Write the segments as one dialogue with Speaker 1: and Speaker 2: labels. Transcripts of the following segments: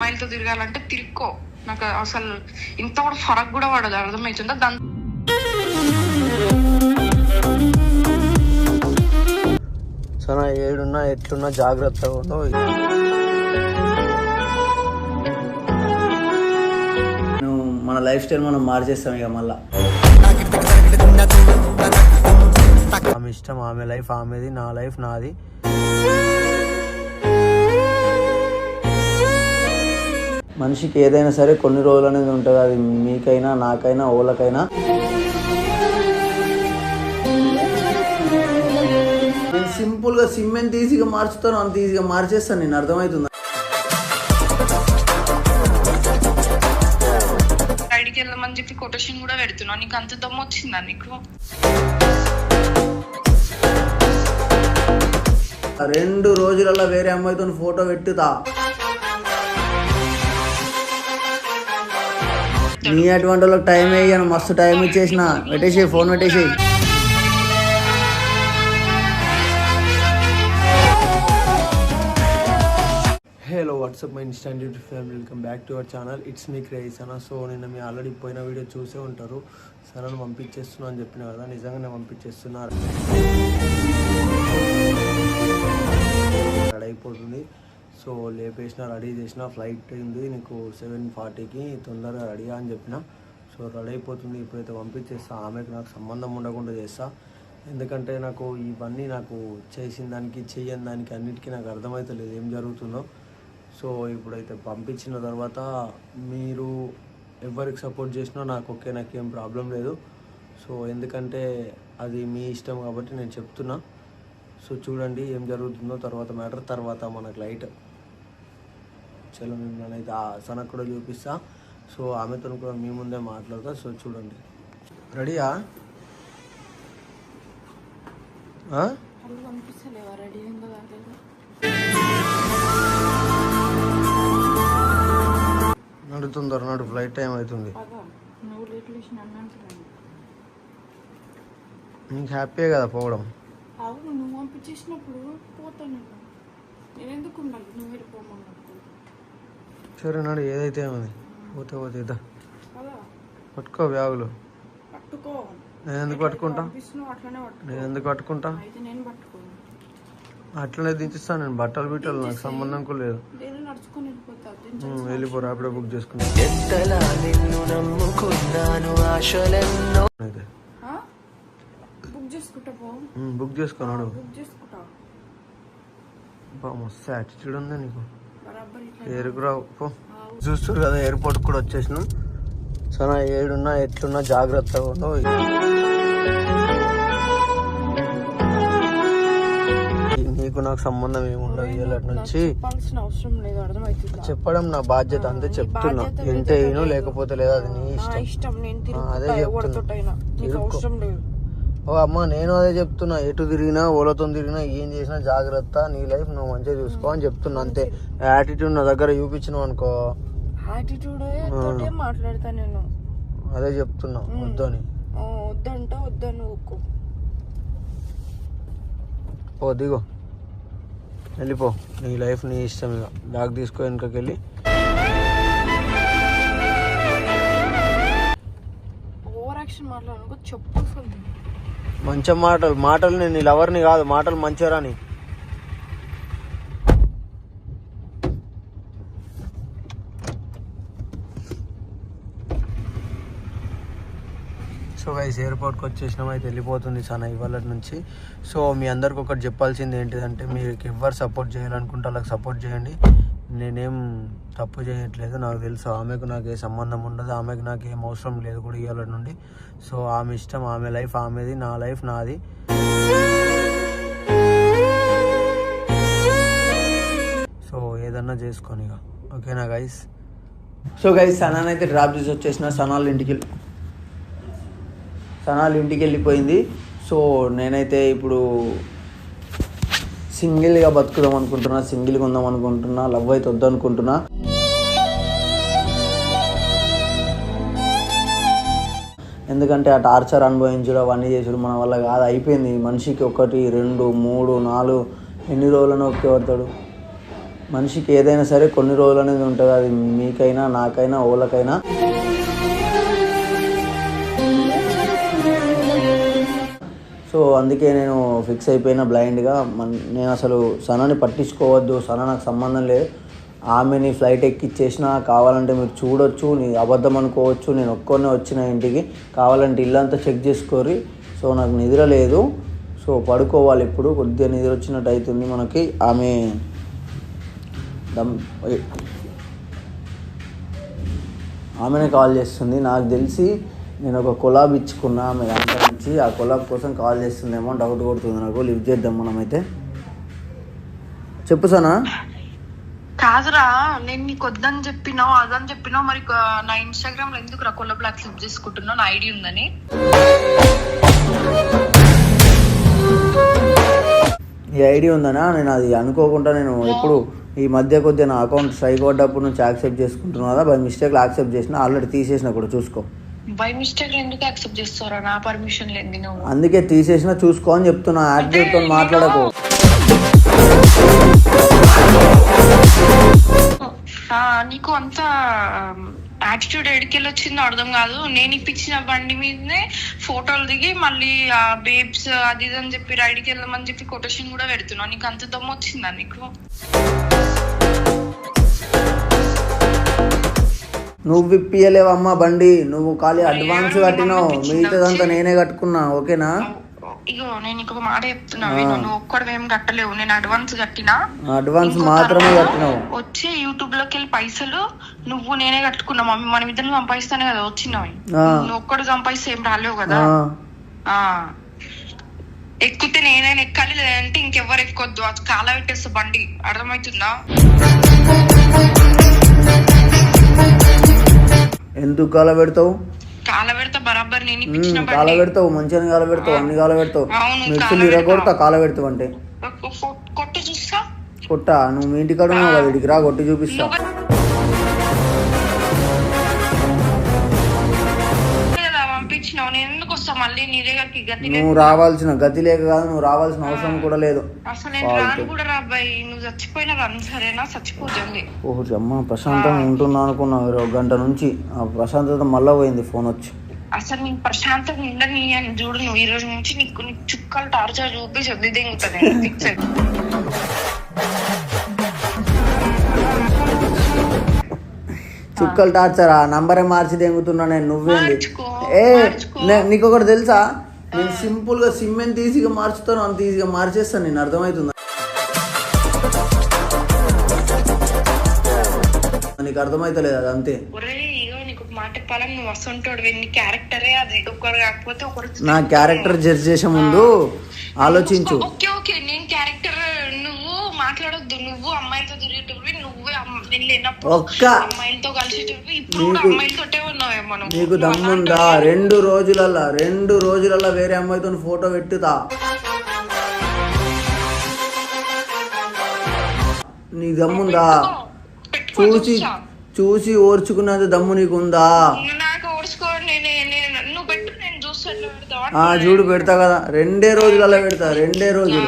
Speaker 1: అమ్మాయిలతో తిరగాలంటే తిరుక్కో. నాకు అసలు ఇంత కూడా ఫరక్ కూడా పడదు అర్థమవుతుందా దాని
Speaker 2: చాలా ఏడున్నా ఎట్లున్నా జాగ్రత్తగా ఉండు
Speaker 3: మన లైఫ్ స్టైల్ మనం మార్చేస్తాం ఇక మళ్ళా.
Speaker 2: ఆమె ఇష్టం ఆమె లైఫ్ ఆమెది నా లైఫ్ నాది.
Speaker 3: మనిషికి ఏదైనా సరే కొన్ని రోజులు అనేది ఉంటుంది. అది మీకైనా నాకైనా ఓళ్ళకైనా. నేను సింపుల్గా సిమ్ ఎంత ఈజీగా మార్చుతాను అంత ఈజీగా మార్చేస్తాను. నేను అర్థమవుతుందా?
Speaker 1: బయటికి వెళ్దామని చెప్పి కొటేషన్ కూడా పెడుతున్నా. నీకు అంత దమ్ము వచ్చిందా నీకు?
Speaker 3: రెండు రోజులలో వేరే అమ్మాయితో ఫోటో పెట్టుతా. నీ అటువంటి వాళ్ళకి టైం వేయను మస్తు టైం ఇచ్చేసిన. పెట్టేసి ఫోన్ పెట్టేసి
Speaker 2: hello what's up my instant YouTube family welcome back to our channel it's me craze అన్న సో నిన్న మీ ఆల్రెడీ పోయిన వీడియో చూసే ఉంటారు. సరే పంపించేస్తున్నా అని చెప్పిన కదా నిజంగానే పంపించేస్తున్నారు. రెడీ అయిపోతుంది. సో లేపేసిన రెడీ చేసిన ఫ్లైట్ ఉంది. నీకు సెవెన్ ఫార్టీకి తొందరగా రెడీ అని చెప్పిన. సో రెడీ అయిపోతుంది. ఇప్పుడైతే పంపించేస్తా. ఆమెకు నాకు సంబంధం ఉండకుండా చేస్తా. ఎందుకంటే నాకు ఇవన్నీ నాకు చేసిన దానికి చేయని దానికి అన్నిటికీ నాకు అర్థమవుతలేదు ఏం జరుగుతుందో. సో ఇప్పుడైతే పంపించిన తర్వాత మీరు ఎవరికి సపోర్ట్ చేసినా నాకు ఓకే నాకు ఏం ప్రాబ్లం లేదు. సో ఎందుకంటే అది మీ ఇష్టం కాబట్టి నేను చెప్తున్నా. సో చూడండి ఏం జరుగుతుందో. తర్వాత మ్యాటర్ తర్వాత మనకు లైట్. చలో మిమ్మల్ని అయితే ఆ సనకు కూడా చూపిస్తా. సో ఆమెతో కూడా మీ ముందే మాట్లాడతా. సో చూడండి. రెడీయా? ఆ? నడుతుందరు నడు ఫ్లైట్ టైం అవుతుంది. నీకు హ్యాపీయే కదా పోవడం?
Speaker 1: అవును నువ్వు పంపించేసినప్పుడు పోతాను నేను ఎందుకు ఉండాలి? నువ్వు వెళ్ళిపోమన్నప్పుడు
Speaker 2: సరే నడు ఏదైతే ఏమది పోతే పోతే ఇద్దా పట్టుకో బ్యాగులు.
Speaker 1: పట్టుకో.
Speaker 2: నేను ఎందుకు పట్టుకుంటా?
Speaker 1: పంపిస్తున్నావు అట్లనే పట్టుకో.
Speaker 2: నేను ఎందుకు పట్టుకుంటా?
Speaker 1: అయితే నేను పట్టుకోను.
Speaker 2: అట్లనే దించిస్తాను నేను బట్టలు బిట్టలు నాకు సంబంధం కూడా లేదు. వెళ్ళిపో ర్యాపిడో బుక్ చేసుకున్నా అయితే.
Speaker 1: ఆ? బుక్ చేసుకుంటా పో.
Speaker 2: ఉమ్, బుక్ చేసుకున్నాడు.
Speaker 1: బుక్ చేసుకుంటా.
Speaker 2: బా మస్తు యాటిట్యూడ్ ఉంది నీకు. పో. చూస్తారు కదా ఎయిర్పోర్ట్ కూడా వచ్చేసినాం. చాలా ఏడున్నా ఎట్లున్నా జాగ్రత్తగా ఉండవు నీకు నాకు సంబంధం ఏముండదు ఇళ్ళటి నుంచి. చెప్పడం నా బాధ్యత అంతే చెప్తున్నా. విను లేకపోతే లేదు అది నీ ఇష్టం. అదే చెప్తున్నా. ఓ అమ్మ నేను అదే చెప్తున్నా. ఎటు తిరిగినా ఓలతో తిరిగినా ఏం చేసినా జాగ్రత్త. నీ లైఫ్ నువ్వు మంచిగా చూసుకో అని చెప్తున్నా అంతే. యాటిట్యూడ్ నా దగ్గర చూపించినావు అనుకో.
Speaker 1: యాటిట్యూడ్ తోటే మాట్లాడతా నేను.
Speaker 2: అదే చెప్తున్నా వద్దని.
Speaker 1: వద్దంట వద్దని ఊకో
Speaker 2: ఓ దిగో. వెళ్ళిపో. నీ లైఫ్ నీ ఇష్టం ఇక. బ్యాగ్ తీసుకో వెనుకకి వెళ్ళి.
Speaker 1: ఓవర్ యాక్షన్ మాట్లాడనుకో చెప్పు
Speaker 2: మంచి మాటలు మాటలు నేను నీ లవర్ని కాదు మాటలు మంచిగా రాని. సో గైస్ ఎయిర్పోర్ట్కి వచ్చేసినాం అయితే వెళ్ళిపోతుంది సన ఇవాళ నుంచి. సో మీ అందరికి ఒకటి చెప్పాల్సింది ఏంటిదంటే మీరు ఎవరు సపోర్ట్ చేయాలనుకుంటే వాళ్ళకి సపోర్ట్ చేయండి. నేనేం తప్పు చేయట్లేదు. నాకు తెలుసు ఆమెకు నాకు ఏ సంబంధం ఉండదు. ఆమెకు నాకు ఏం అవసరం లేదు కూడా ఇవాళ నుండి. సో ఆమె ఇష్టం ఆమె లైఫ్ ఆమెది నా లైఫ్ నాది. సో ఏదన్నా చేసుకొని ఇక. ఓకేనా గైస్
Speaker 3: సో గైస్ సనాన్ అయితే డ్రాప్ చేసి వచ్చేసిన. సనాల్ ఇంటికి సనాల్ ఇంటికి వెళ్ళిపోయింది. సో నేనైతే ఇప్పుడు సింగిల్గా బతుకుదాం అనుకుంటున్నా సింగిల్గా ఉందాం అనుకుంటున్నా లవ్ అయితే వద్దనుకుంటున్నా. ఎందుకంటే ఆ టార్చర్ అనుభవించడం అవన్నీ చేసుడు మన వల్ల కాదు అయిపోయింది. మనిషికి ఒకటి రెండు మూడు నాలుగు ఎన్ని రోజులను ఒకే పడతాడు
Speaker 2: మనిషికి ఏదైనా సరే కొన్ని రోజులు అనేది ఉంటుంది. అది మీకైనా నాకైనా ఓళ్ళకైనా. సో అందుకే నేను ఫిక్స్ అయిపోయిన బ్లైండ్గా మన నేను అసలు సనని పట్టించుకోవద్దు. సన నాకు సంబంధం లేదు. ఆమెని ఫ్లైట్ ఎక్కిచ్చేసినా కావాలంటే మీరు చూడొచ్చు నీ అబద్ధం అనుకోవచ్చు. నేను ఒక్కనే వచ్చిన ఇంటికి. కావాలంటే ఇల్లంతా చెక్ చేసుకోరి సో నాకు నిద్ర లేదు. సో పడుకోవాలి ఇప్పుడు. కొద్దిగా నిద్ర వచ్చినట్టు అవుతుంది మనకి. ఆమె దమ్ ఆమెనే కాల్ చేస్తుంది. నాకు తెలిసి నేను ఒక కొలాబ్ ఇచ్చుకున్నా ఆమె దాంట్లో నుంచి. ఆ కొలాబ్ కోసం కాల్ చేస్తుందేమో డౌట్ కొడుతుంది నాకు. లిఫ్ట్ చేద్దాం మనమైతే. చెప్పు సనా.
Speaker 3: కాదురా నేను నీకు వద్దని చెప్పినావు అదని చెప్పినావు మరి నా ఇన్స్టాగ్రామ్లో ఎందుకు రా కొల్ల బ్లాక్ క్లిప్ చేసుకుంటున్నావు? నా ఐడి ఉందని.
Speaker 2: ఈ ఐడి ఉందనా? నేను అది అనుకోకుండా నేను ఎప్పుడు ఈ మధ్య కొద్దిగా నా అకౌంట్ స్ట్రైక్ పడ్డప్పుడు నుంచి యాక్సెప్ట్ చేసుకుంటున్నా కదా బై మిస్టేక్లో యాక్సెప్ట్ చేసిన ఆల్రెడీ తీసేసిన కూడా చూసుకో.
Speaker 3: బై మిస్టేక్ ఎందుకు యాక్సెప్ట్ చేస్తారా నా పర్మిషన్ లేని నువ్వు.
Speaker 2: అందుకే తీసేసిన చూసుకో అని చెప్తున్నా. యాక్టివ్తో మాట్లాడకు.
Speaker 3: ఆ, నీకు అంత యాటిట్యూడ్ ఎడికెళ్ళి వచ్చిందో అర్థం కాదు. నేను ఇప్పించిన బండి మీదనే ఫోటోలు దిగి మళ్ళీ ఆ బేబ్స్ అది ఇది అని చెప్పి రైడ్కి వెళ్దామని చెప్పి కొటేషన్ కూడా పెడుతున్నా నీకు అంత దమ్ము వచ్చిందా నీకు?
Speaker 2: నువ్వు విప్పియలేవమ్మా బండి. నువ్వు ఖాళీ అడ్వాన్స్ కట్టినావు. మిగతాదంతా నేనే కట్టుకున్నా ఓకేనా?
Speaker 3: ఇగో నేను ఇంకొక మాట చెప్తున్నా విను. నువ్వు ఒక్కడు ఏం కట్టలేవు. నేను అడ్వాన్స్ కట్టినా.
Speaker 2: అడ్వాన్స్ మాత్రమే కట్టినావు.
Speaker 3: వచ్చి యూట్యూబ్లోకి వెళ్ళి పైసలు నువ్వు నేనే కట్టుకున్నా. మమ్మీ మనం ఇద్దరు సంపాదిస్తానే కదా వచ్చినవి.
Speaker 2: ఆ.
Speaker 3: నువ్వు ఒక్కడు సంపాదిస్తే ఏం రాలేవు కదా?
Speaker 2: ఆ,
Speaker 3: ఆ. ఎక్కితే నేనైనా ఎక్కాలి లేదంటే ఇంకెవ్వరు ఎక్కొద్దు. అది కాల పెట్టేస్తా బండి. అర్థమవుతుందా?
Speaker 2: ఎందుకు కాల పెడతావు?
Speaker 3: కాల
Speaker 2: పెడతావు మంచిగా కాల పెడతావు అన్ని కాల పెడతావు. మిర్చిలు ఇరగొడతా కాల పెడతావు అంటే
Speaker 3: కొట్టు
Speaker 2: నువ్వు మీ ఇంటికాడ ఉన్నావు కదా ఇడికి రా కొట్టి చూపిస్తా.
Speaker 3: పంపించినావు నేను ఎందుకు వస్తా మళ్ళీ నీ దగ్గరికి? గతి
Speaker 2: నువ్వు రావాల్సిన గతి లేక కాదు నువ్వు రావాల్సిన అవసరం కూడా లేదు.
Speaker 3: అసలు నేను రాను కూడా రా అబ్బాయి నువ్వు చచ్చిపోయినా రాను సరేనా? చచ్చిపోతుంది
Speaker 2: ఓహో అమ్మ ప్రశాంతంగా ఉంటున్నా అనుకున్నావు. ఒక గంట నుంచి ఆ ప్రశాంతత మళ్ళా పోయింది ఫోన్ వచ్చి.
Speaker 3: అసలు నీకు ప్రశాంతంగా ఉండని అని చూడు నువ్వు. ఈ రోజు నుంచి నీకు నీకు చుక్కలు టార్చర్ చూపి చదివి దింగుతుంది
Speaker 2: చుక్కలు టార్చర్? ఆ నంబరే మార్చి దెంగుతున్నా నేను నువ్వేంది?
Speaker 3: మార్చుకో,
Speaker 2: ఏ నీకు ఒకటి తెలుసా? నేను సింపుల్గా సిమ్ ఎంత ఈజీగా మార్చుతాను అంత ఈజీగా మార్చేస్తాను నేను అర్థమవుతుందా? నీకు అర్థమైతలేదు అది అంతే.
Speaker 3: నీ క్యారెక్టరే
Speaker 2: జడ్జ్ చేసే ముందు ఆలోచించు.
Speaker 3: ఓకే ఓకే నేను క్యారెక్టర్ నువ్వు మాట్లాడొద్దు. నువ్వు అమ్మాయిలతో తిరిగేటప్పుడు
Speaker 2: ఒక్క నీకు- దమ్ముందా? రెండు రోజులల్లా రెండు రోజులల్లా వేరే అమ్మాయితో ఫోటో పెట్టుతా. నీ దమ్ముందా? చూసి. చూసి ఓర్చుకున్నంత దమ్ము నీకుందా? చూడు. పెడతా కదా. రెండే రోజులలో పెడతా రెండే రోజులు.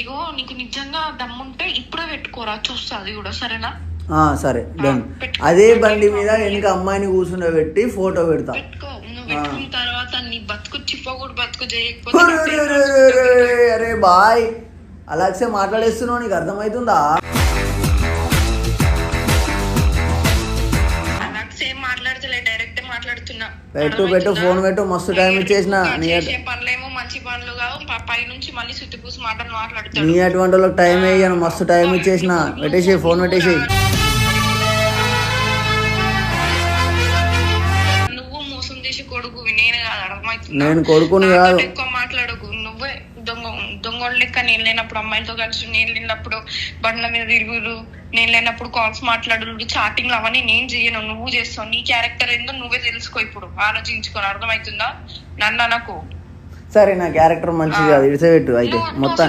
Speaker 3: ఇగో నీకు నిజంగా దమ్ముంటే ఇప్పుడే పెట్టుకోరా చూస్తా అది కూడా సరేనా?
Speaker 2: సరే డన్. అదే బండి మీద వెనక అమ్మాయిని కూర్చుండబెట్టి ఫోటో పెడతా.
Speaker 3: తర్వాత నీ బతుకు బతుకు చేయకపోతే
Speaker 2: అరే బాయ్. అలాగే మాట్లాడేస్తున్నావు నీకు అర్థమవుతుందా పెట్టు పెట్టు ఫోన్ పెట్టు మస్తు టైం ఇచ్చేసిన
Speaker 3: చేసే పనులేమో మంచి పనులు కావు. ప- పైనుంచి మళ్ళీ సుత్తిపూసి మాటలు మాట్లాడతాడు.
Speaker 2: నీ అటువంటి వాళ్ళకి టైం వేయను మస్తు టైం ఇచ్చేసిన పెట్టేసి ఫోన్ పెట్టేసి
Speaker 3: నువ్వు మోసం చేసి కొడుకు నేను కాదు అర్థమవుతుందా?
Speaker 2: నేను కొడుకుని కాదు.
Speaker 3: ఎక్కువ మాట్లాడకు. నువ్వే దొంగ దొంగోళ్ళ లెక్క నేను లేనప్పుడు అమ్మాయిలతో కలిసి నేను లేనప్పుడు బండ్ల మీద తిరుగులు నేను లేనప్పుడు కాల్స్ మాట్లాడు చాటింగ్ అవన్నీ నేను చెయ్యను నువ్వు చేస్తావు. నీ క్యారెక్టర్ ఏందో నువ్వే తెలుసుకో ఇప్పుడు. ఆలోచించుకొని అర్థమవుతుందా నన్ను అనకు.
Speaker 2: సరే నా క్యారెక్టర్ మంచిది కాదు. ఇడిసెట్టు అయితే. మొత్తం.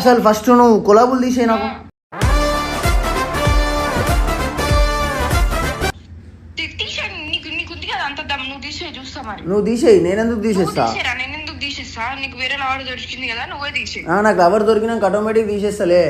Speaker 2: అసలు ఫస్ట్ నువ్వు కొలాబులు తీసేయి నాకు.
Speaker 3: నువ్వు తీసే
Speaker 2: తీసేయి. నేనెందుకు తీసేస్తా?
Speaker 3: నీకు వేరే లావాడు దొరికింది కదా నువ్వే తీసే
Speaker 2: ఆ, నాకు ఎవరు దొరికినాక ఆటోమేటిక్ తీసేస్తలే.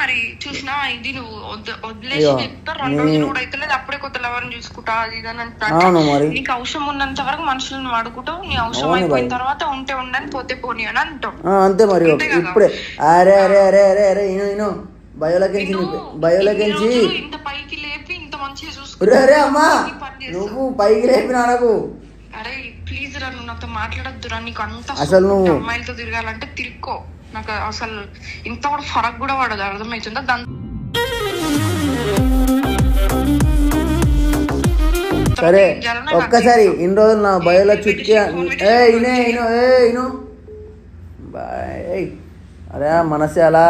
Speaker 3: మరి చూసినా ఇది నువ్వు వదిలేసి చెప్తా రెండు రోజులు కూడా అయితే అప్పుడే కొత్త లవర్ని చూసుకుంటా అది ఇది అని అంటా.
Speaker 2: అవును మరి.
Speaker 3: నీకు అవసరం ఉన్నంత వరకు మనుషులను వాడుకుంటావు నీ అవసరం అయిపోయిన. తర్వాత ఉంటే ఉండని పోతే పోనీ అని అంటావు
Speaker 2: అంతే మరి. ఇప్పుడే అరే అరే అరే అరే అరే ఇను ఇను బయోలకెంచి బయోలకెంచి
Speaker 3: ఇంత పైకి లేపి ఇంత మంచిగా
Speaker 2: ఒరే అరే అమ్మా. నువ్వు పైకి లేపిన నాకు
Speaker 3: అరే ప్లీజ్ రా నువ్వు నాతో మాట్లాడద్దు రా నీకు అంత
Speaker 2: అసలు నువ్వు-
Speaker 3: అమ్మాయిలతో తిరగాలంటే తిరుక్కో నాకు అసలు ఇంత కూడా ఫరక్ కూడా పడదు అర్థమవుతుందా దాని
Speaker 2: సరే ఒక్కసారి ఇన్ని రోజులు నా బయోలో
Speaker 3: పెట్టి
Speaker 2: ఏ ఇనే ఇను ఏ ఇను. బాయ్ అరే మనసే అలా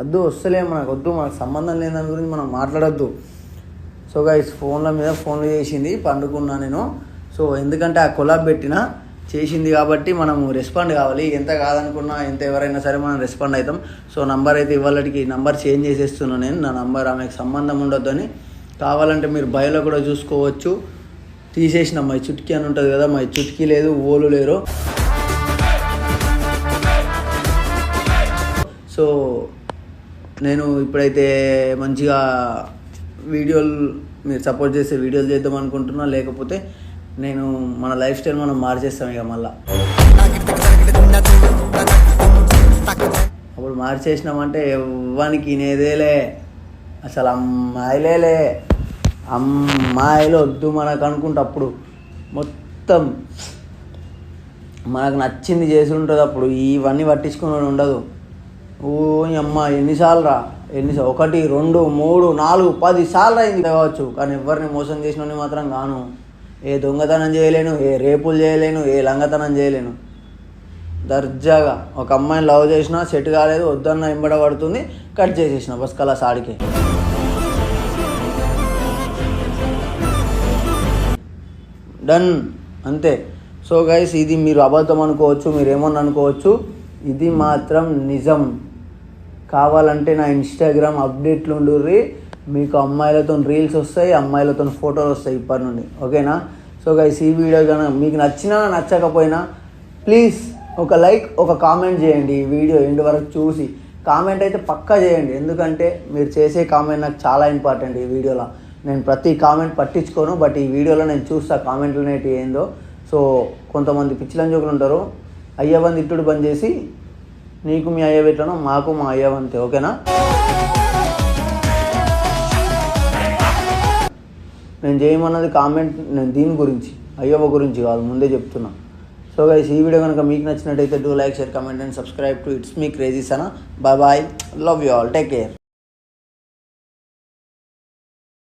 Speaker 2: వద్దు వస్తలే మనకు వద్దు మనకు సంబంధం లేని దాని గురించి మనం మాట్లాడొద్దు. సో గైస్ ఫోన్ల మీద ఫోన్లు చేసింది పండుకున్నా నేను. సో ఎందుకంటే ఆ కొలాబ్ పెట్టిన చేసింది కాబట్టి మనము రెస్పాండ్ కావాలి. ఎంత కాదనుకున్నా ఎంత ఎవరైనా సరే మనం రెస్పాండ్ అవుతాం. సో నంబర్ అయితే ఇవ్వాలకి నంబర్ చేంజ్ చేసేస్తున్నాను నేను. నా నంబర్ ఆమెకు సంబంధం ఉండొద్దని కావాలంటే మీరు బయలో కూడా చూసుకోవచ్చు. తీసేసిన మై చుట్కీ అని ఉంటుంది కదా మై చుట్కీ లేదు ఓలు లేరు. సో నేను ఇప్పుడైతే మంచిగా వీడియోలు మీరు సపోర్ట్ చేసే వీడియోలు చేద్దాం అనుకుంటున్నా. లేకపోతే నేను మన లైఫ్ స్టైల్ మనం మార్చేస్తాం ఇక మళ్ళా. అప్పుడు మార్చేసినామంటే ఎవ్వనికి వినేదేలే అసలు అమ్మాయిలేలే. అమ్మాయిలు వద్దు మనకు అనుకుంటే అప్పుడు. మొత్తం మనకు నచ్చింది చేసి ఉంటుంది అప్పుడు. ఇవన్నీ పట్టించుకుని ఉండదు. ఓ అమ్మ ఎన్నిసార్లు రా? ఎన్ని ఒకటి రెండు మూడు నాలుగు పది సార్లు అయింది కావచ్చు. కానీ ఎవరిని మోసం చేసిన మాత్రం కాను. ఏ దొంగతనం చేయలేను ఏ రేపులు చేయలేను ఏ లంగతనం చేయలేను. దర్జాగా ఒక అమ్మాయిని లవ్ చేసినా సెట్ కాలేదు వద్దన్న ఇంబడ పడుతుంది కట్ చేసేసిన బస్ కలా సాడికి. డన్. అంతే. సో గైస్ ఇది మీరు అబద్ధం అనుకోవచ్చు మీరు ఏమన్నా అనుకోవచ్చు ఇది మాత్రం నిజం. కావాలంటే నా ఇన్స్టాగ్రామ్ అప్డేట్లు ఉండుర్రి. మీకు అమ్మాయిలతో రీల్స్ వస్తాయి అమ్మాయిలతో ఫోటోలు వస్తాయి ఇప్పటి నుండి. ఓకేనా సో గైస్ ఈ వీడియో కనుక మీకు నచ్చినా నచ్చకపోయినా ప్లీజ్ ఒక లైక్ ఒక కామెంట్ చేయండి ఈ వీడియో ఎండ్ వరకు చూసి. కామెంట్ అయితే పక్కా చేయండి. ఎందుకంటే మీరు చేసే కామెంట్ నాకు చాలా ఇంపార్టెంట్ ఈ వీడియోలో నేను ప్రతి కామెంట్ పట్టించుకోను బట్ ఈ వీడియోలో నేను చూస్తా కామెంట్లు అనేటివి ఏందో. సో కొంతమంది పిచ్చిలని జోకులు ఉంటారు. అయ్యవని తిట్టుడు బంద్ చేసి నీకు మీ అయ్య పెట్టను మాకు మా అయ్యవంతే ఓకేనా నేను చేయమన్నది కామెంట్ నేను దీని గురించి అయ్యవ గురించి కాదు ముందే చెప్తున్నా. సో గైస్ ఈ వీడియో కనుక మీకు నచ్చినట్టయితే do like share comment and subscribe to it's me crazy Sana bye bye love you all take care